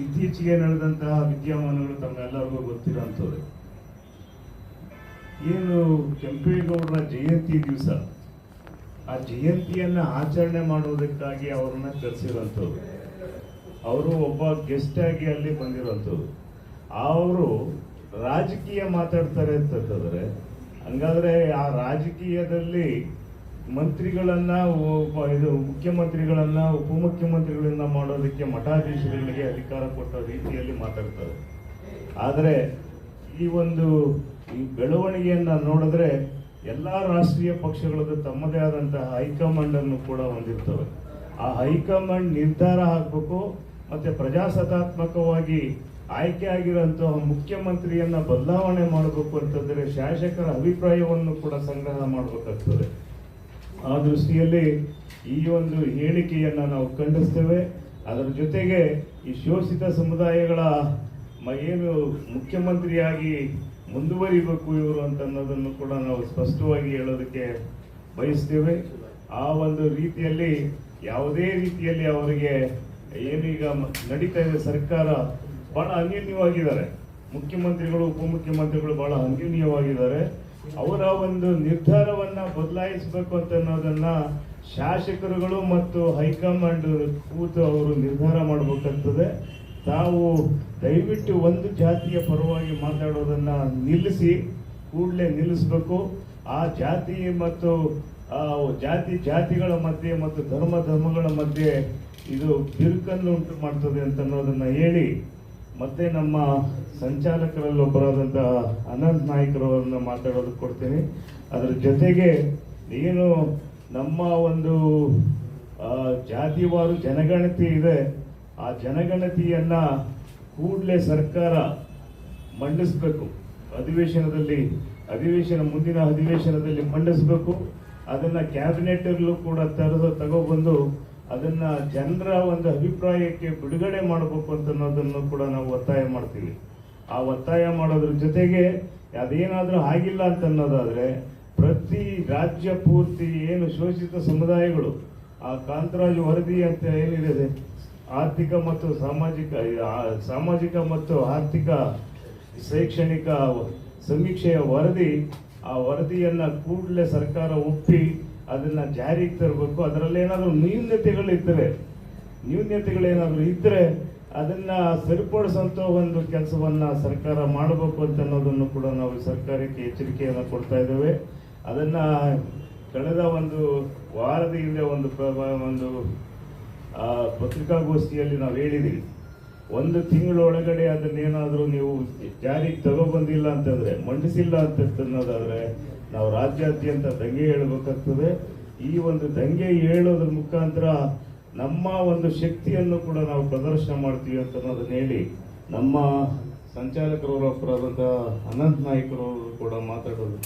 ಇತ್ತೀಚೆಗೆ ನಡೆದಂತಹ ವಿದ್ಯಮಾನಗಳು ತಮ್ಮೆಲ್ಲರಿಗೂ ಗೊತ್ತಿರೋಂಥದ್ದು ಏನು ಕೆಂಪೇಗೌಡರ ಜಯಂತಿ ದಿವಸ, ಆ ಜಯಂತಿಯನ್ನ ಆಚರಣೆ ಮಾಡುವುದಕ್ಕಾಗಿ ಅವರನ್ನ ಕರೆಸಿರುವಂಥದ್ದು. ಅವರು ಒಬ್ಬ ಗೆಸ್ಟ್ ಆಗಿ ಅಲ್ಲಿ ಬಂದಿರುವಂಥದ್ದು. ಅವರು ರಾಜಕೀಯ ಮಾತಾಡ್ತಾರೆ ಅಂತಂದ್ರೆ ಹಂಗಾದ್ರೆ ಆ ರಾಜಕೀಯದಲ್ಲಿ ಮಂತ್ರಿಗಳನ್ನ ಇದು ಮುಖ್ಯಮಂತ್ರಿಗಳನ್ನ ಉಪಮುಖ್ಯಮಂತ್ರಿಗಳನ್ನ ಮಾಡೋದಕ್ಕೆ ಮಠಾಧೀಶರಿಗೆ ಅಧಿಕಾರ ಕೊಟ್ಟ ರೀತಿಯಲ್ಲಿ ಮಾತಾಡ್ತಾರೆ. ಆದರೆ ಈ ಒಂದು ಈ ಬೆಳವಣಿಗೆಯನ್ನ ನೋಡಿದ್ರೆ ಎಲ್ಲಾ ರಾಷ್ಟ್ರೀಯ ಪಕ್ಷಗಳದ್ದು ತಮ್ಮದೇ ಆದಂತಹ ಹೈಕಮಾಂಡ್ ಅನ್ನು ಕೂಡ ಹೊಂದಿರ್ತವೆ. ಆ ಹೈಕಮಾಂಡ್ ನಿರ್ಧಾರ ಹಾಕಬೇಕು, ಮತ್ತೆ ಪ್ರಜಾಸತ್ತಾತ್ಮಕವಾಗಿ ಆಯ್ಕೆ ಆಗಿರುವಂತಹ ಮುಖ್ಯಮಂತ್ರಿಯನ್ನ ಬದಲಾವಣೆ ಮಾಡಬೇಕು ಅಂತಂದ್ರೆ ಶಾಸಕರ ಅಭಿಪ್ರಾಯವನ್ನು ಕೂಡ ಸಂಗ್ರಹ ಮಾಡಬೇಕಾಗ್ತದೆ. ಆ ದೃಷ್ಟಿಯಲ್ಲಿ ಈ ಒಂದು ಹೇಳಿಕೆಯನ್ನು ನಾವು ಖಂಡಿಸ್ತೇವೆ. ಅದರ ಜೊತೆಗೆ ಈ ಶೋಷಿತ ಸಮುದಾಯಗಳ ಏನು ಮುಖ್ಯಮಂತ್ರಿಯಾಗಿ ಮುಂದುವರಿಬೇಕು ಇವರು ಅಂತ ಅನ್ನೋದನ್ನು ಕೂಡ ನಾವು ಸ್ಪಷ್ಟವಾಗಿ ಹೇಳೋದಕ್ಕೆ ಬಯಸ್ತೇವೆ. ಆ ಒಂದು ರೀತಿಯಲ್ಲಿ ಯಾವುದೇ ರೀತಿಯಲ್ಲಿ ಅವರಿಗೆ ಏನೀಗ ನಡೀತಾ ಇದೆ ಸರ್ಕಾರ ಬಹಳ ಅನ್ಯೂನ್ಯವಾಗಿದ್ದಾರೆ. ಮುಖ್ಯಮಂತ್ರಿಗಳು, ಉಪಮುಖ್ಯಮಂತ್ರಿಗಳು ಬಹಳ ಅನ್ಯೋನ್ಯವಾಗಿದ್ದಾರೆ. ಅವರ ಒಂದು ನಿರ್ಧಾರವನ್ನ ಬದಲಾಯಿಸಬೇಕು ಅಂತ ಅನ್ನೋದನ್ನು ಶಾಸಕರುಗಳು ಮತ್ತು ಹೈಕಮಾಂಡ್ ಕೂತು ಅವರು ನಿರ್ಧಾರ ಮಾಡಬೇಕಾಗ್ತದೆ. ತಾವು ದಯವಿಟ್ಟು ಒಂದು ಜಾತಿಯ ಪರವಾಗಿ ಮಾತಾಡೋದನ್ನ ನಿಲ್ಲಿಸಿ, ಕೂಡಲೇ ನಿಲ್ಲಿಸಬೇಕು. ಆ ಜಾತಿ ಮತ್ತು ಜಾತಿ ಜಾತಿಗಳ ಮಧ್ಯೆ ಮತ್ತು ಧರ್ಮ ಧರ್ಮಗಳ ಮಧ್ಯೆ ಇದು ಬಿರುಕನ್ನು ಉಂಟು ಮಾಡ್ತದೆ ಅಂತ ಅನ್ನೋದನ್ನ ಹೇಳಿ ಮತ್ತೆ ನಮ್ಮ ಸಂಚಾಲಕರಲ್ಲಿ ಒಬ್ಬರಾದಂತಹ ಅನಂತ್ ನಾಯ್ಕರವರನ್ನ ಮಾತಾಡೋದಕ್ಕೆ ಕೊಡ್ತೀನಿ. ಅದರ ಜೊತೆಗೆ ಏನು ನಮ್ಮ ಒಂದು ಜಾತಿವಾರು ಜನಗಣತಿ ಇದೆ. ಆ ಜನಗಣತಿಯನ್ನ ಕೂಡಲೇ ಸರ್ಕಾರ ಮಂಡಿಸ್ಬೇಕು. ಅಧಿವೇಶನದಲ್ಲಿ, ಅಧಿವೇಶನ ಮುಂದಿನ ಅಧಿವೇಶನದಲ್ಲಿ ಮಂಡಿಸ್ಬೇಕು. ಅದನ್ನ ಕ್ಯಾಬಿನೆಟ್ ಕೂಡ ತರದು ತಗೊಬಂದು ಅದನ್ನ ಜನರ ಒಂದು ಅಭಿಪ್ರಾಯಕ್ಕೆ ಬಿಡುಗಡೆ ಮಾಡಬೇಕು ಅಂತ ಅನ್ನೋದನ್ನು ಕೂಡ ನಾವು ಒತ್ತಾಯ ಮಾಡ್ತೀವಿ. ಆ ಒತ್ತಾಯ ಮಾಡೋದ್ರ ಜೊತೆಗೆ ಅದೇನಾದರೂ ಆಗಿಲ್ಲ ಅಂತ ಅನ್ನೋದಾದರೆ ಪ್ರತಿ ರಾಜ್ಯ ಪೂರ್ತಿ ಏನು ಶೋಷಿತ ಸಮುದಾಯಗಳು, ಆ ಕಾಂತರಾಜ್ ವರದಿ ಅಂತ ಏನಿದೆ? ಆರ್ಥಿಕ ಮತ್ತು ಸಾಮಾಜಿಕ ಸಾಮಾಜಿಕ ಮತ್ತು ಆರ್ಥಿಕ ಶೈಕ್ಷಣಿಕ ಸಮೀಕ್ಷೆಯ ವರದಿ, ಆ ವರದಿಯನ್ನ ಕೂಡಲೇ ಸರ್ಕಾರ ಒಪ್ಪಿ ಅದನ್ನ ಜಾರಿಗೆ ತರಬೇಕು. ಅದರಲ್ಲಿ ಏನಾದರೂ ನ್ಯೂನ್ಯತೆಗಳಿದ್ದರೆ ನ್ಯೂನ್ಯತೆಗಳೇನಾದರೂ ಇದ್ದರೆ ಅದನ್ನ ಸರಿಪಡಿಸುವಂತ ಒಂದು ಕೆಲಸವನ್ನ ಸರ್ಕಾರ ಮಾಡಬೇಕು ಅಂತ ಅನ್ನೋದನ್ನು ಕೂಡ ನಾವು ಸರ್ಕಾರಕ್ಕೆ ಎಚ್ಚರಿಕೆಯನ್ನು ಕೊಡ್ತಾ ಇದ್ದೇವೆ. ಅದನ್ನ ಕಳೆದ ಒಂದು ವಾರದ ಹಿಂದೆ ಒಂದು ಒಂದು ಪತ್ರಿಕಾಗೋಷ್ಠಿಯಲ್ಲಿ ನಾವು ಹೇಳಿದ್ದೀವಿ ಒಂದು ತಿಂಗಳೊಳಗಡೆ ಅದನ್ನೇನಾದರೂ ನೀವು ಜಾರಿಗೆ ತಗೊಬಂದಿಲ್ಲ ಅಂತಂದ್ರೆ, ಮಂಡಿಸಿಲ್ಲ ಅಂತ ಅನ್ನೋದಾದ್ರೆ ನಾವು ರಾಜ್ಯಾದ್ಯಂತ ದಂಗೆ ಹೇಳಬೇಕಾಗ್ತದೆ. ಈ ಒಂದು ದಂಗೆ ಹೇಳೋದ್ರ ಮುಖಾಂತರ ನಮ್ಮ ಒಂದು ಶಕ್ತಿಯನ್ನು ಕೂಡ ನಾವು ಪ್ರದರ್ಶನ ಮಾಡ್ತೀವಿ ಅಂತ ಅನ್ನೋದನ್ನ ಹೇಳಿ ನಮ್ಮ ಸಂಚಾಲಕರವರೊಬ್ಬರಾದಂತಹ ಅನಂತ್ ನಾಯ್ಕರವರು ಕೂಡ ಮಾತಾಡೋದು.